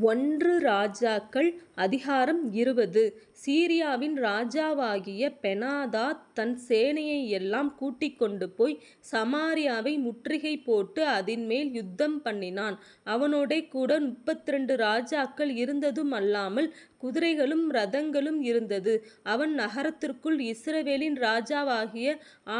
ஒன்று ராஜாக்கள் அதிகாரம் இருபது. சீரியாவின் ராஜாவாகிய பெனாதாத் தன் சேனையை எல்லாம் கூட்டிக்கொண்டு போய் சமாரியாவை முற்றுகை போட்டு அதின்மேல் யுத்தம் பண்ணினான். அவனோடே கூட முப்பத்திரண்டு ராஜாக்கள் இருந்ததும் அல்லாமல் குதிரைகளும் ரதங்களும் இருந்தது. அவன் நகரத்திற்குள் இஸ்ரவேலின் ராஜாவாகிய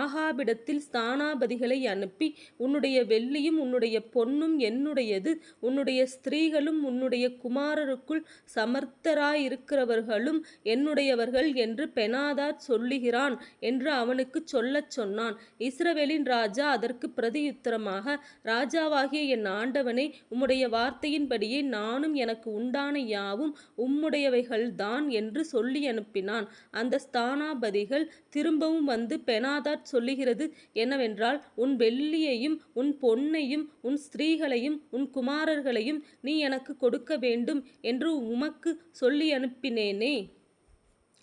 ஆகாபிடத்தில் ஸ்தானாபதிகளை அனுப்பி உன்னுடைய வெள்ளியும் உன்னுடைய பொன்னும் என்னுடையது உன்னுடைய ஸ்திரீகளும் உன்னுடைய குமாரருக்குள் சமர்த்தராயிருக்கிறவர்களும் என்னுடையவர்கள் என்று பெனாதாத் சொல்லுகிறான் என்று அவனுக்குச் சொல்லச் சொன்னான். இஸ்ரவேலின் ராஜா அதற்கு பிரதியுத்தரமாக ராஜாவாகிய என் ஆண்டவனே உம்முடைய வார்த்தையின்படியே நானும் எனக்கு உண்டான யாவும் உம்முடையவைகள்தான் என்று சொல்லி அனுப்பினான் அந்த ஸ்தானாபதிகள் திரும்பவும் வந்து பெனாதாத் சொல்லுகிறது என்னவென்றால் உன் வெள்ளியையும் உன் பொன்னையும் உன் ஸ்திரீகளையும் உன் குமாரர்களையும் நீ எனக்கு கொடுக்க வேண்டும் என்று உமக்கு சொல்லி அனுப்பினேனே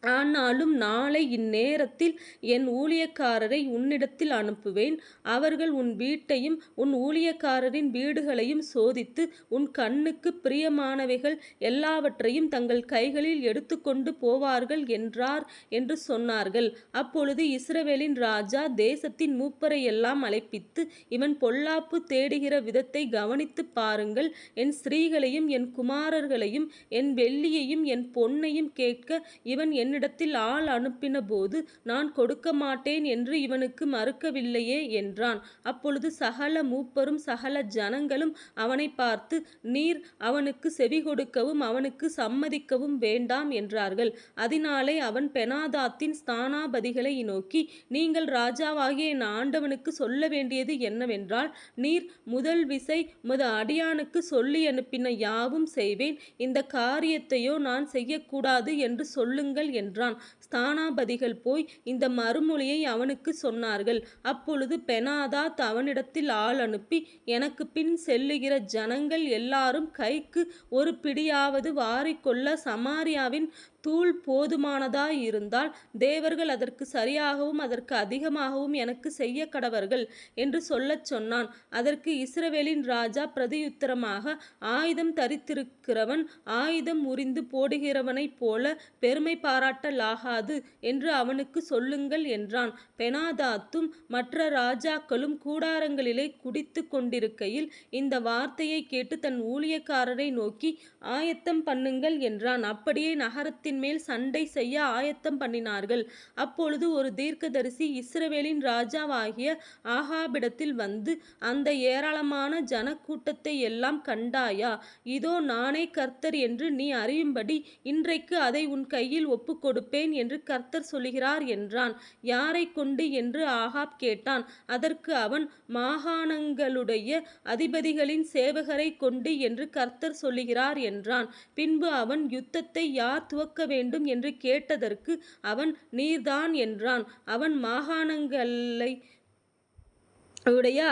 ஆனாலும் நாளை இந்நேரத்தில் என் ஊழியக்காரரை உன்னிடத்தில் அனுப்புவேன். அவர்கள் உன் வீட்டையும் உன் ஊழியக்காரரின் வீடுகளையும் சோதித்து உன் கண்ணுக்கு பிரியமானவைகள் எல்லாவற்றையும் தங்கள் கைகளில் எடுத்துக்கொண்டு போவார்கள் என்றார் என்று சொன்னார்கள். அப்பொழுது இஸ்ரவேலின் ராஜா தேசத்தின் மூப்பரையெல்லாம் அழைப்பித்து இவன் பொல்லாப்பு தேடுகிற விதத்தை கவனித்துப் பாருங்கள். என் ஸ்திரீகளையும் என் குமாரர்களையும் என் வெள்ளியையும் என் பொன்னையும் கேட்க இவன் என்னிடத்தில் ஆள் அனுப்பின போது நான் கொடுக்க மாட்டேன் என்று இவனுக்கு மறுக்கவில்லையே என்றான். அப்பொழுது சகல மூப்பரும் சகல ஜனங்களும் அவனை பார்த்து நீர் அவனுக்குச் செவிகொடுக்கவும் அவனுக்கு சம்மதிக்கவும் வேண்டாம் என்றார்கள். அதனாலே அவன் பெனாதாத்தின் ஸ்தானாபதிகளை நோக்கி நீங்கள் ராஜாவாகிய என் ஆண்டவனுக்கு சொல்ல வேண்டியது என்னவென்றால் நீர் முதல் விசை முதல் அடியானுக்கு சொல்லி அனுப்பின யாவும் செய்வேன் இந்த காரியத்தையோ நான் செய்யக்கூடாது என்று சொல்லுங்கள் என்றான். ஸ்தானாபதிகள் போய் இந்த மறுமொழியை அவனுக்குச் சொன்னார்கள். அப்பொழுது பெனாதாத் அவனிடத்தில் ஆள் அனுப்பி எனக்குப்பின் செல்லுகிற ஜனங்கள் எல்லாரும் கைக்கு ஒரு பிடியாவது வாரிக்கொள்ள சமாரியாவின் தூள் போதுமானதாயிருந்தால் தேவர்கள் அதற்கு சரியாகவும் அதற்கு அதிகமாகவும் எனக்கு செய்ய கடவர்கள் என்று சொல்லச் சொன்னான். அதற்கு இஸ்ரவேலின் ராஜா பிரதியுத்தரமாக ஆயுதம் தரித்திருக்கிறவன் ஆயுதம் உறிந்து போடுகிறவனைப் போல பெருமை பாராட்டலாகாது என்று அவனுக்கு சொல்லுங்கள் என்றான். பெனாதாத்தும் மற்ற ராஜாக்களும் கூடாரங்களிலே குடித்து கொண்டிருக்கையில் இந்த வார்த்தையைக் கேட்டு தன் ஊழியக்காரரை நோக்கி ஆயத்தம் பண்ணுங்கள் என்றான். அப்படியே நகரத்தின் மேல் சண்டை செய்ய ஆயத்தம் பண்ணினார்கள். அப்பொழுது ஒரு தீர்க்கதரிசி இஸ்ரவேலின் ராஜாவாகிய ஆகாபிடத்தில் வந்து அந்த ஏராளமான ஜனக்கூட்டத்தை எல்லாம் கண்டாயா? இதோ நானே கர்த்தர் என்று நீ அறியும்படி இன்றைக்கு அதை உன் கையில் ஒப்புக்கொடுப்பேன் என்று கர்த்தர் சொல்லுகிறார் என்றான். யாரைக் கொண்டு என்று ஆகாப் கேட்டான். அதற்கு அவன் மாகாணங்களுடைய அதிபதிகளின் சேவகரைக் கொண்டு என்று கர்த்தர் சொல்லுகிறார் என்றான். பின்பு அவன் யுத்தத்தை யார் துவக்க வேண்டும் என்று கேட்டதற்கு அவன் நீர்தான் என்றான். அவன் மாகாணங்களுடைய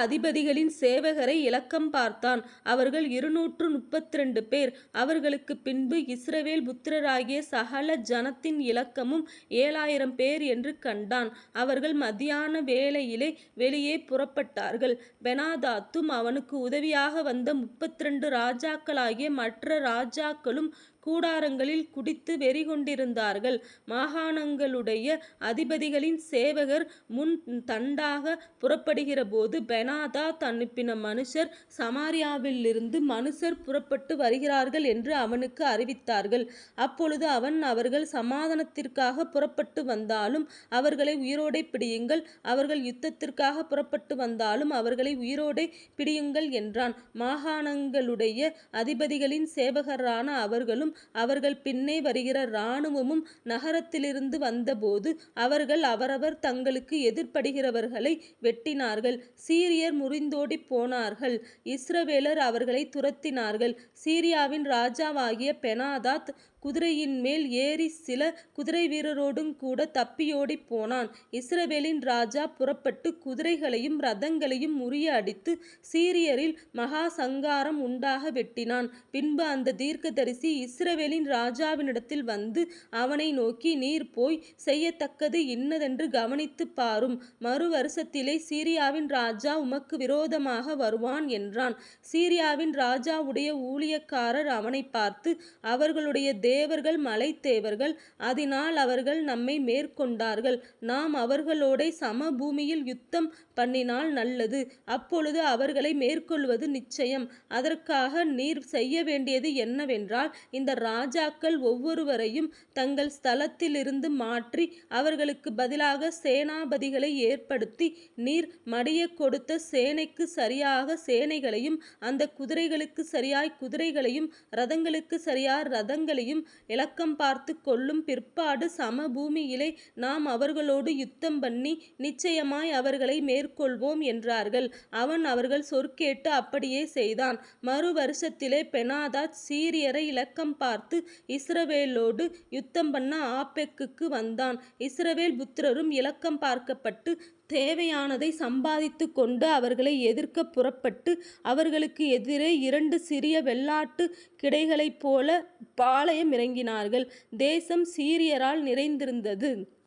அதிபதிகளின் சேவகரை இலக்கம் பார்த்தான். அவர்கள் இருநூற்று முப்பத்திரண்டு பேர். அவர்களுக்கு பின்பு இஸ்ரவேல் புத்திரராகிய சகல ஜனத்தின் இலக்கமும் ஏழாயிரம் பேர் என்று கண்டான். அவர்கள் மத்தியான வேளையிலே வெளியே புறப்பட்டார்கள். பெனாதாத்தும் அவனுக்கு உதவியாக வந்த முப்பத்தி ரெண்டு ராஜாக்களாகிய மற்ற ராஜாக்களும் கூடாரங்களில் குடித்து வெறிகொண்டிருந்தார்கள். மாகாணங்களுடைய அதிபதிகளின் சேவகர் முன் தண்டாகப் புறப்படுகிறபோது பெனாதா அனுப்பின மனுஷர் சமாரியாவிலிருந்து மனுஷர் புறப்பட்டு வருகிறார்கள் என்று அவனுக்கு அறிவித்தார்கள். அப்பொழுது அவன் அவர்கள் சமாதானத்திற்காக புறப்பட்டு வந்தாலும் அவர்களை உயிரோடே பிடியுங்கள் அவர்கள் யுத்தத்திற்காக புறப்பட்டு வந்தாலும் அவர்களை உயிரோடே பிடியுங்கள் என்றான். மாகாணங்களுடைய அதிபதிகளின் சேவகரான அவர்களும் அவர்கள் பின்னே வருகிற இராணுவமும் நகரத்திலிருந்து வந்தபோது அவர்கள் அவரவர் தங்களுக்கு எதிர்ப்படுகிறவர்களை வெட்டினார்கள். சீரியர் முறிந்தோடிப் போனார்கள் இஸ்ரவேலர் அவர்களை துரத்தினார்கள். சீரியாவின் ராஜாவாகிய பெனாதாத் குதிரையின்மேல் ஏறிச் சில குதிரை வீரரோடும் கூட தப்பியோடிப் போனான். இஸ்ரவேலின் ராஜா புறப்பட்டு குதிரைகளையும் ரதங்களையும் முறிய அடித்து சீரியரில் மகா சங்காரம் உண்டாக வெட்டினான். பின்பு அந்த தீர்க்கதரிசி இஸ்ரவேலின் ராஜாவினிடத்தில் வந்து அவனை நோக்கி நீர் போய் செய்யத்தக்கது இன்னதென்று கவனித்துப் பாரும் மறு வருஷத்திலே சீரியாவின் ராஜா உமக்கு விரோதமாக வருவான் என்றான் சீரியாவின் ராஜாவுடைய ஊழியக்காரர் அவனை பார்த்து அவர்களுடைய தேவர்கள் மலைத்தேவர்கள் அதனால் அவர்கள் நம்மை மேற்கொண்டார்கள். நாம் அவர்களோடே சமபூமியில் யுத்தம் பண்ணினால் நல்லது. அப்பொழுது அவர்களை மேற்கொள்வது நிச்சயம். அதற்காக நீர் செய்ய வேண்டியது என்னவென்றால் இந்த ராஜாக்கள் ஒவ்வொருவரையும் தங்கள் ஸ்தலத்திலிருந்து மாற்றி அவர்களுக்கு பதிலாக சேனாபதிகளை ஏற்படுத்தி நீர் மடிய கொடுத்த சேனைக்கு சரியாக சேனைகளையும் அந்த குதிரைகளுக்கு சரியாய் குதிரைகளையும் ரதங்களுக்கு சரியாய் ரதங்களையும் இலக்கம் பார்த்து கொள்ளும் பிற்பாடு சமபூமியிலே நாம் அவர்களோடு யுத்தம் பண்ணி நிச்சயமாய் அவர்களை மேற்கொள்வோம் என்றார்கள். அவன் அவர்கள் சொற்கேட்டு அப்படியே செய்தான். மறு வருஷத்திலே பெனாதாத் சீரியரை இலக்கம் பார்த்து இஸ்ரவேலோடு யுத்தம் பண்ண ஆப்பெக்குக்கு வந்தான். இஸ்ரவேல் புத்திரரும் இலக்கம் பார்க்கப்பட்டு தேவையானதை சம்பாதித்து கொண்டு அவர்களை எதிர்க்க புறப்பட்டு அவர்களுக்கு எதிரே இரண்டு சிறிய வெள்ளாட்டு கிடைகளைப் போல பாளையம் இறங்கினார்கள். தேசம் சீரியரால் நிறைந்திருந்தது.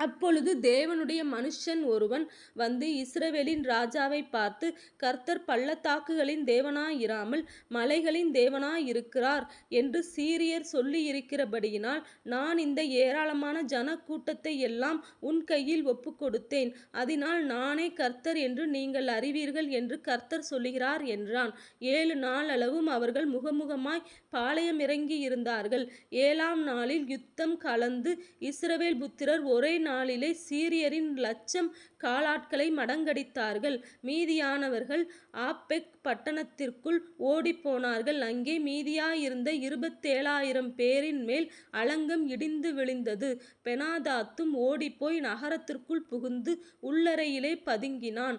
அப்பொழுது தேவனுடைய மனுஷன் ஒருவன் வந்து இஸ்ரவேலின் ராஜாவை பார்த்து கர்த்தர் பள்ளத்தாக்குகளின் தேவனாயிராமல் மலைகளின் தேவனாயிருக்கிறார் என்று சீரியர் சொல்லியிருக்கிறபடியினால் நான் இந்த ஏராளமான ஜனக்கூட்டத்தை எல்லாம் உன் கையில் ஒப்புக்கொடுத்தேன். அதனால் நானே கர்த்தர் என்று நீங்கள் அறிவீர்கள் என்று கர்த்தர் சொல்லுகிறார் என்றான். ஏழு நாள் அளவும் அவர்கள் முகமுகமாய் பாளையம் இறங்கி இருந்தார்கள் ஏழாம் நாளில் யுத்தம் கலந்து இஸ்ரவேல் புத்திரர் ஒரே நாளிலே சீரியரின் லட்சம் காலாட்களை மடங்கடித்தார்கள். மீதியானவர்கள் ஆப்பெக் பட்டணத்திற்குள் ஓடிப்போனார்கள். அங்கே மீதியாயிருந்த இருபத்தேழாயிரம் பேரின் மேல் அலங்கம் இடிந்து விழுந்தது. பெனாதாத்தும் ஓடிப்போய் நகரத்திற்குள் புகுந்து உள்ளறையிலே பதுங்கினான்.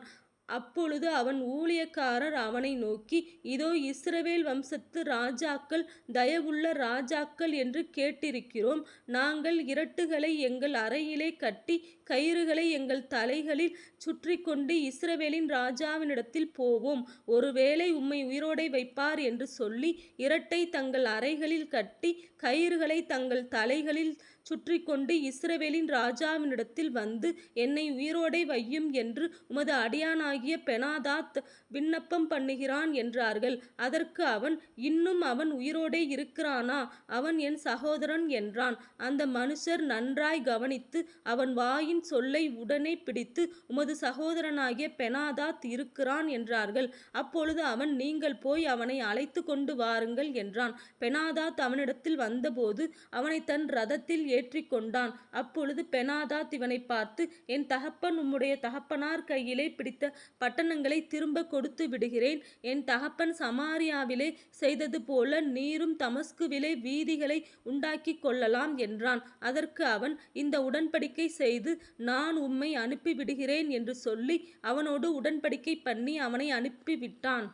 அப்பொழுது அவன் ஊழியக்காரர் அவனை நோக்கி இதோ இஸ்ரவேல் வம்சத்து ராஜாக்கள் தயவுள்ள ராஜாக்கள் என்று கேட்டிருக்கிறோம். நாங்கள் இரட்டுகளை எங்கள் அறையிலே கட்டி கயிறுகளை எங்கள் தலைகளில் சுற்றி கொண்டு இஸ்ரவேலின் ராஜாவினிடத்தில் போவோம். ஒருவேளை உம்மை உயிரோடை வைப்பார் என்று சொல்லி இரட்டை தங்கள் அறைகளில் கட்டி கயிறுகளை தங்கள் தலைகளில் சுற்றி கொண்டு இஸ்ரவேலின் ராஜாவினிடத்தில் வந்து என்னை உயிரோடை வையும் என்று உமது அடியானாகிய பெனாதாத் விண்ணப்பம் பண்ணுகிறான் என்றார்கள். அதற்கு அவன் இன்னும் அவன் உயிரோடே இருக்கிறானா? அவன் என் சகோதரன் என்றான். அந்த மனுஷர் நன்றாய் கவனித்து அவன் வாயின் சொல்லை உடனே பிடித்து உமது சகோதரனாகிய பெனாதாத் இருக்கிறான் என்றார்கள். அப்பொழுது அவன் நீங்கள் போய் அவனை அழைத்து கொண்டு வாருங்கள் என்றான். பெனாதாத் அவனிடத்தில் வந்தபோது அவனை தன் ரதத்தில் ஏற்றி கொண்டான். அப்பொழுது பெனாதாத் இவனை பார்த்து என் தகப்பன் உம்முடைய தகப்பனார் கையிலே பிடித்த பட்டணங்களை திரும்ப கொடுத்து விடுகிறேன். என் தகப்பன் சமாரியாவிலே செய்தது போல நீரும் தமஸ்குவிலே வீதிகளை உண்டாக்கி கொள்ளலாம் என்றான். அதற்கு அவன் இந்த உடன்படிக்கை செய்து நான் உம்மை அனுப்பிவிடுகிறேன் என்று சொல்லி அவனோடு உடன்படிக்கை பண்ணி அவனை அனுப்பிவிட்டான்.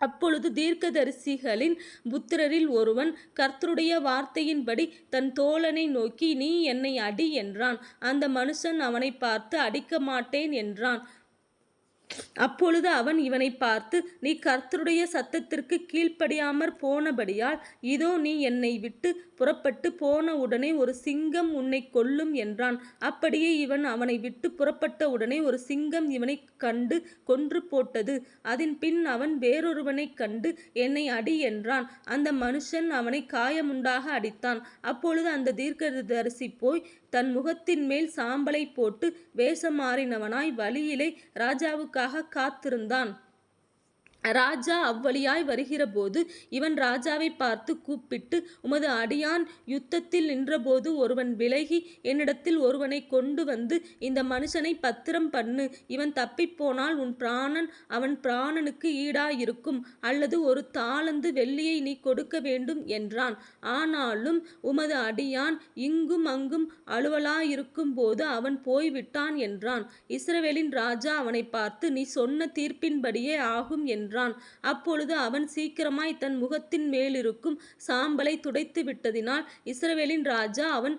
அப்பொழுது தீர்க்கதரிசிகளின் புத்திரரில் ஒருவன் கர்த்தருடைய வார்த்தையின்படி தன் தோழனை நோக்கி நீ என்னை அடி என்றான். அந்த மனுஷன் அவனை பார்த்து அடிக்க மாட்டேன் என்றான். அப்பொழுது அவன் இவனை பார்த்து நீ கர்த்தருடைய சத்தத்திற்கு கீழ்ப்படியாமற் போனபடியால் இதோ நீ என்னை விட்டு புறப்பட்டு போன உடனே ஒரு சிங்கம் உன்னை கொல்லும் என்றான். அப்படியே இவன் அவனை விட்டு புறப்பட்ட உடனே ஒரு சிங்கம் இவனை கண்டு கொன்று போட்டது. அதன் பின் அவன் வேறொருவனைக் கண்டு என்னை அடி என்றான். அந்த மனுஷன் அவனை காயமுண்டாக அடித்தான். அப்பொழுது அந்த தீர்க்கதரிசி போய் தன் முகத்தின் மேல் சாம்பலை போட்டு வேஷம் மாறினவனாய் வழியிலே ராஜாவுக்காக காத்திருந்தான். ராஜா அவ்வழியாய் வருகிறபோது இவன் ராஜாவை பார்த்து கூப்பிட்டு உமது அடியான் யுத்தத்தில் நின்றபோது ஒருவன் விலகி என்னிடத்தில் ஒருவனை கொண்டு வந்து இந்த மனுஷனை பத்திரம் பண்ணு. இவன் தப்பிப்போனால் உன் பிராணன் அவன் பிராணனுக்கு ஈடாயிருக்கும். அல்லது ஒரு தாளந்து வெள்ளியை நீ கொடுக்க வேண்டும் என்றான். ஆனாலும் உமது அடியான் இங்கும் அங்கும் அலுவலாயிருக்கும் போது அவன் போய்விட்டான் என்றான். இஸ்ரவேலின் ராஜா அவனை பார்த்து நீ சொன்ன தீர்ப்பின்படியே ஆகும் என்றான். என்றான். அப்பொழுது அவன் சீக்கிரமாய் தன் முகத்தின் மேலிருக்கும் சாம்பலை துடைத்து விட்டதினால் இஸ்ரவேலின் ராஜா அவன்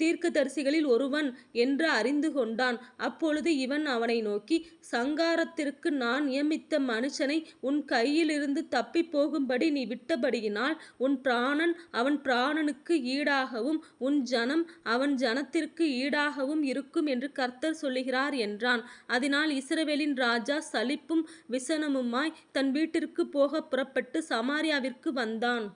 தீர்க்கதரிசிகளில் ஒருவன் என்று அறிந்து கொண்டான். அப்பொழுது இவன் அவனை நோக்கி சங்காரத்திற்கு நான் நியமித்த மனுஷனை உன் கையிலிருந்து தப்பி போகும்படி நீ விட்டபடியினால் உன் பிராணன் அவன் பிராணனுக்கு ஈடாகவும் உன் ஜனம் அவன் ஜனத்திற்கு ஈடாகவும் இருக்கும் என்று கர்த்தர் சொல்லுகிறார் என்றான். அதனால் இஸ்ரவேலின் ராஜா சலிப்பும் விசனமுமாய் தன் வீட்டிற்கு போக புறப்பட்டு சமாரியாவிற்கு வந்தான்.